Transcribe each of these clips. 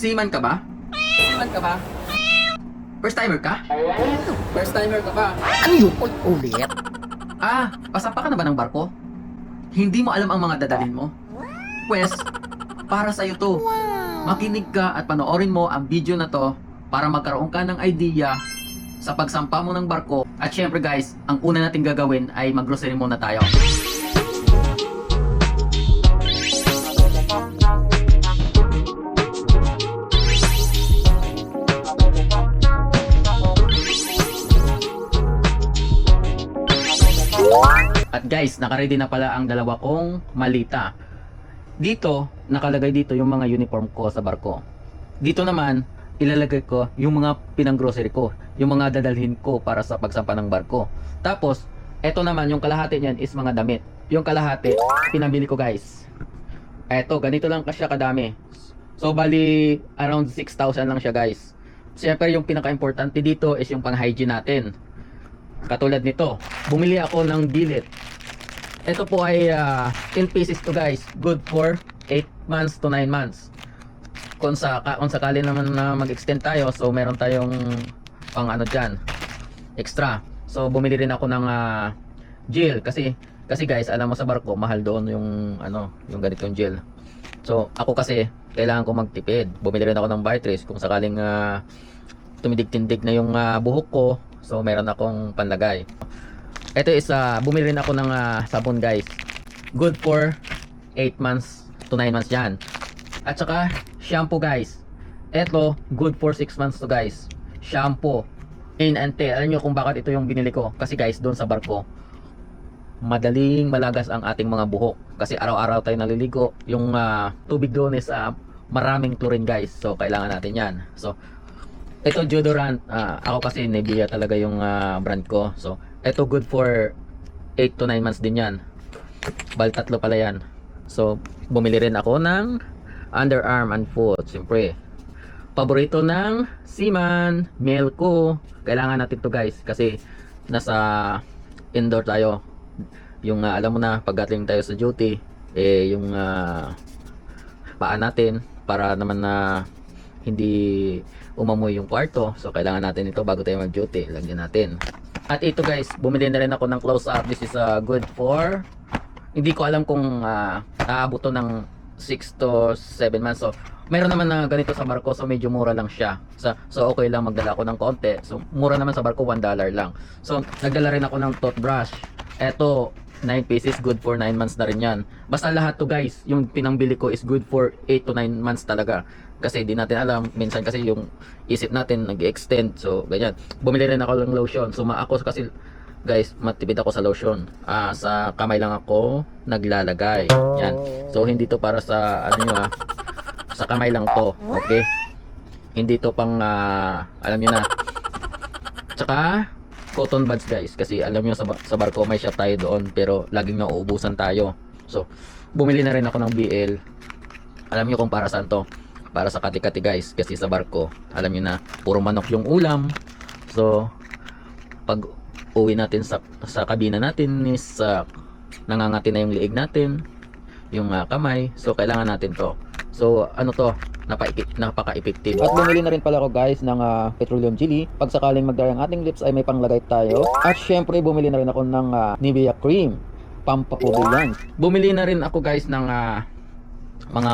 Seaman ka ba? Seaman ka ba? First timer ka? First timer ka ba? Ano yun ulit? Ah, pasapa ka na ba ng barko? Hindi mo alam ang mga dadalhin mo? Pwes, para sa'yo to. Makinig ka at panoorin mo ang video na to para magkaroon ka ng idea sa pagsampa mo ng barko. At syempre guys, ang una nating gagawin ay mag-grocery muna tayo. At guys, nakaready na pala ang dalawa kong malita. Dito, nakalagay dito yung mga uniform ko sa barko. Dito naman, ilalagay ko yung mga pinang-grocery ko, yung mga dadalhin ko para sa pagsampa ng barko. Tapos, eto naman, yung kalahati niyan is mga damit. Yung kalahati, pinabili ko guys. Eto, ganito lang kasya kadami. So, bali, around 6,000 lang siya guys. Siyempre, yung pinaka-importante dito is yung pang-hygiene natin. Katulad nito, bumili ako ng billet. Ito po ay ah, 10 pieces to guys. Good for 8 months to 9 months. Kung, sa, kung sakali naman na mag-extend tayo, so meron tayong pang ano dyan, extra. So bumili rin ako ng ah, gel kasi kasi guys, alam mo sa barko, mahal doon yung ano, yung ganitong gel. So ako kasi kailangan ko magtipid. Bumili rin ako ng Vitress kung sakaling ah, tumidig-tindig na yung ah, buhok ko. So meron akong panlagay. Ito is ah, bumili rin ako ng ah, sabon guys. Good for 8 months to 9 months yan. At saka shampoo guys. Ito good for 6 months to guys. Shampoo. In and tail. Alam nyo kung bakit ito yung binili ko? Kasi guys, doon sa barko, madaling malagas ang ating mga buhok. Kasi araw-araw tayo naliligo. Yung ah, tubig doon is ah, maraming chlorine guys. So kailangan natin yan. So ito deodorant. ah, ako kasi Nivea talaga yung ah, brand ko. So ito good for 8 to 9 months din yan. Bal tatlo pala yan. So bumili rin ako ng underarm and foot. Siyempre. Paborito ng seaman, male ko. Kailangan natin to guys kasi nasa indoor tayo. Yung ah, alam mo na pagdating tayo sa duty, eh yung ah, paa natin para naman na hindi umamoy yung kwarto. So kailangan natin ito bago tayo mag-duty. Lagyan natin. At ito guys, bumili na rin ako ng close up. This is uh, good for hindi ko alam kung uh, aabot ng 6 to 7 months. So, meron naman na ganito sa barko. So, medyo mura lang siya. So, so okay lang magdala ako ng konti. So, mura naman sa barko, 1 dollar lang. So, nagdala rin ako ng toothbrush. Eto, 9 pieces, good for 9 months na rin yan. Basta lahat to guys, yung pinangbili ko is good for 8 to 9 months talaga. Kasi di natin alam, minsan kasi yung isip natin nag-extend. So, ganyan. Bumili rin ako ng lotion. So, ako kasi guys, matipid ako sa lotion. Ah, sa kamay lang ako naglalagay. Yan. So hindi to para sa ano nyo ah. Sa kamay lang to. Okay? Hindi to pang ah, alam niyo na. Tsaka cotton buds guys kasi alam niyo sa, sa barko may shop tayo doon pero laging nauubusan tayo. So bumili na rin ako ng BL. Alam niyo kung para saan to? Para sa kati-kati guys. Kasi sa barko alam niyo na puro manok yung ulam. So pag uwi natin sa sa kabina natin is uh, nangangati na yung liig natin yung uh, kamay. So kailangan natin to. So ano to? Napaka- napaka-effective. At bumili na rin pala ako guys ng uh, petroleum jelly. Pag sakaling magdry ang ating lips ay may panglagay tayo. At syempre bumili na rin ako ng uh, Nivea cream. Pampapubo yan bumili na rin ako guys ng uh, mga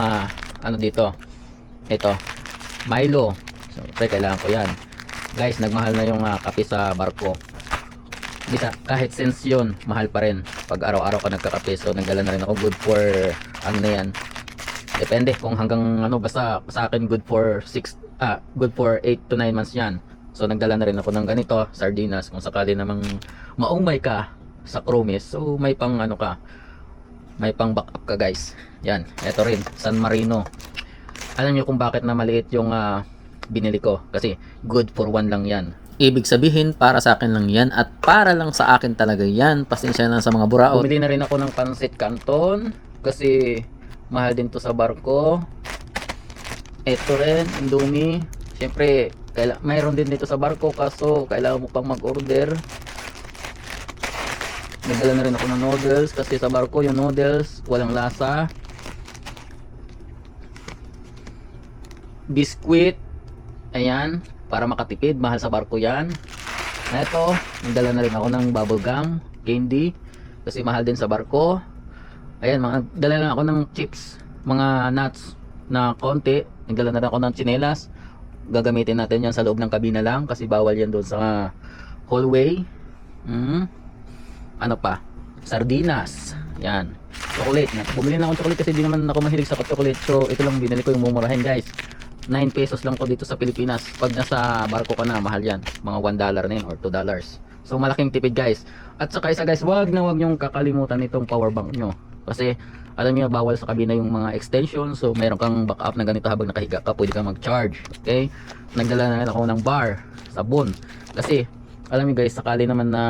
ano dito ito Milo so pre kailangan ko yan guys nagmahal na yung uh, kape sa barko Bisa, kahit sense yun, mahal pa rin. Pag araw-araw ka nagkakape, so nagdala na rin ako good for, ano na yan. Depende kung hanggang, ano, basta sa akin good for 6, ah, good for 8 to 9 months yan. So nagdala na rin ako ng ganito, sardinas, kung sakali namang maumay ka sa Crumis, so may pang, ano ka, may pang backup ka guys. Yan, eto rin, San Marino. Alam niyo kung bakit na maliit yung ah, binili ko, kasi good for 1 lang yan. Ibig sabihin, para sa akin lang yan at para lang sa akin talaga yan. Pasensya na sa mga buraot. Bumili na rin ako ng pansit canton kasi mahal din to sa barko. Ito rin, Indomie. Siyempre, kaila mayroon din dito sa barko kaso kailangan mo pang mag-order. Nagdala na rin ako ng noodles kasi sa barko yung noodles walang lasa. Biskwit. Ayan, para makatipid, mahal sa barko 'yan. Eto, nagdala na rin ako ng bubble gum, candy kasi mahal din sa barko. Ayan, mga dala na ako ng chips, mga nuts na konti. Nagdala na rin ako ng tsinelas. Gagamitin natin yan sa loob ng kabina lang kasi bawal yan doon sa hallway. Mm. Ano pa? Sardinas. Yan. Chocolate. Bumili na akong chocolate kasi di naman ako mahilig sa chocolate. So, ito lang binili ko yung mumurahin guys. 9 pesos lang ko dito sa Pilipinas. Pag nasa barko ka na, mahal yan. Mga 1 dollar na yun or 2 dollars. So, malaking tipid guys. At saka isa guys, wag na wag nyong kakalimutan itong power bank nyo. Kasi, alam niyo bawal sa kabina yung mga extension. So, meron kang backup na ganito habang nakahiga ka. Pwede kang mag-charge. Okay? Nagdala na ako ng bar, sabon. Kasi, alam niyo guys, sakali naman na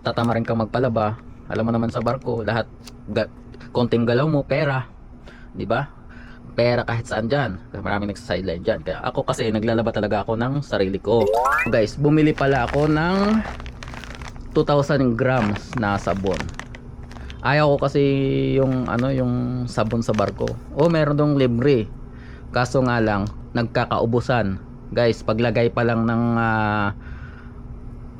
tatama rin kang magpalaba. Alam mo naman sa barko, lahat ga, konting galaw mo, pera. 'Di ba? Pera kahit saan dyan. Maraming nagsa-sideline dyan. Kaya ako kasi naglalaba talaga ako ng sarili ko. Guys, bumili pala ako ng 2,000 grams na sabon. Ayaw ko kasi yung ano yung sabon sa barko. O meron dong libre. Kaso nga lang nagkakaubusan. Guys, paglagay pa lang ng ah,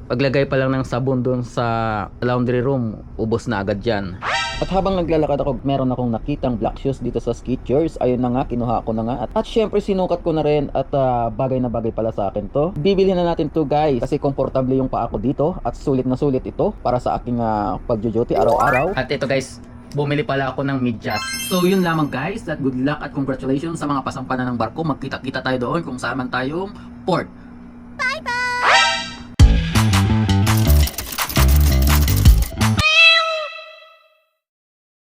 paglagay pa lang ng sabon doon sa laundry room, ubos na agad 'yan. At habang naglalakad ako, meron akong nakitang black shoes dito sa Skechers. Ayun na nga, kinuha ko na nga. At, at syempre, sinukat ko na rin at ah, bagay na bagay pala sa akin to. Bibili na natin to guys kasi komportable yung paa ko dito at sulit na sulit ito para sa aking uh, pagjo-duty araw-araw. At ito guys, bumili pala ako ng medyas. So yun lamang guys, at good luck at congratulations sa mga pasampanan ng barko. Magkita-kita tayo doon kung saan man tayong port.